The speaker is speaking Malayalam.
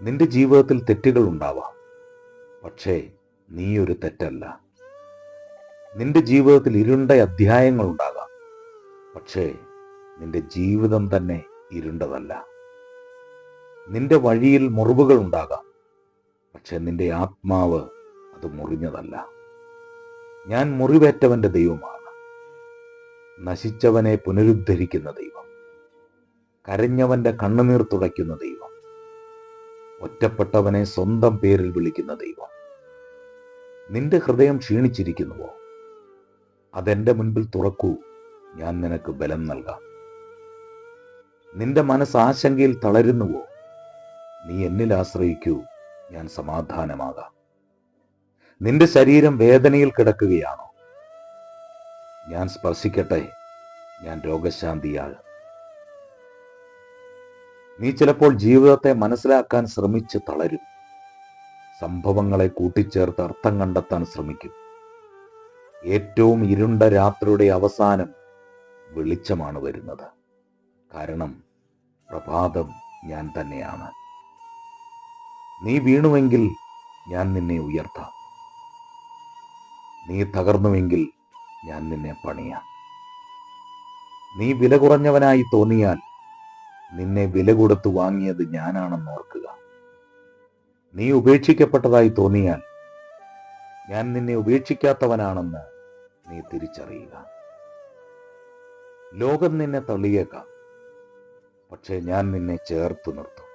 നിന്റെ ജീവിതത്തിൽ തെറ്റുകൾ ഉണ്ടാവാം. പക്ഷേ നീ ഒരു തെറ്റല്ല. നിന്റെ ജീവിതത്തിൽ ഇരുണ്ട അധ്യായങ്ങൾ ഉണ്ടാകാം. പക്ഷേ നിന്റെ ജീവിതം തന്നെ ഇരുണ്ടതല്ല. നിന്റെ വഴിയിൽ മുറിവുകൾ ഉണ്ടാകാം. പക്ഷെ നിന്റെ ആത്മാവ് അത് മുറിഞ്ഞതല്ല. ഞാൻ മുറിവേറ്റവന്റെ ദൈവമാണ്. നശിച്ചവനെ പുനരുദ്ധരിക്കുന്ന ദൈവം. കരഞ്ഞവന്റെ കണ്ണുനീർ തുടയ്ക്കുന്ന ദൈവം. ഒറ്റപ്പെട്ടവനെ സ്വന്തം പേരിൽ വിളിക്കുന്ന ദൈവം. നിന്റെ ഹൃദയം ക്ഷീണിച്ചിരിക്കുന്നുവോ? അതെന്റെ മുൻപിൽ തുറക്കൂ ഞാൻ നിനക്ക് ബലം നൽകാം. നിന്റെ മനസ്സ് ആശങ്കയിൽ തളരുന്നുവോ? നീ എന്നിൽ ആശ്രയിക്കൂ ഞാൻ സമാധാനമാകാം. നിന്റെ ശരീരം വേദനയിൽ കിടക്കുകയാണോ? ഞാൻ സ്പർശിക്കട്ടെ ഞാൻ രോഗശാന്തിയാൽ നീ ചിലപ്പോൾ ജീവിതത്തെ മനസ്സിലാക്കാൻ ശ്രമിച്ച് തളരും. സംഭവങ്ങളെ കൂട്ടിച്ചേർത്ത് അർത്ഥം കണ്ടെത്താൻ ശ്രമിക്കും. ഏറ്റവും ഇരുണ്ട രാത്രിയുടെ അവസാനം വെളിച്ചമാണ് വരുന്നത്. കാരണം പ്രഭാതം ഞാൻ തന്നെയാണ്. നീ വീണുവെങ്കിൽ ഞാൻ നിന്നെ ഉയർത്താം. നീ തകർന്നുവെങ്കിൽ ഞാൻ നിന്നെ പണിയാം. നീ വില കുറഞ്ഞവനായി തോന്നിയാൽ നിന്നെ വില കൊടുത്ത് വാങ്ങിയത് ഞാനാണെന്ന് ഓർക്കുക. നീ ഉപേക്ഷിക്കപ്പെട്ടതായി തോന്നിയാൽ ഞാൻ നിന്നെ ഉപേക്ഷിക്കാത്തവനാണെന്ന് നീ തിരിച്ചറിയുക. ലോകം നിന്നെ തള്ളിയേക്കാം. പക്ഷേ ഞാൻ നിന്നെ ചേർത്ത് നിർത്തും.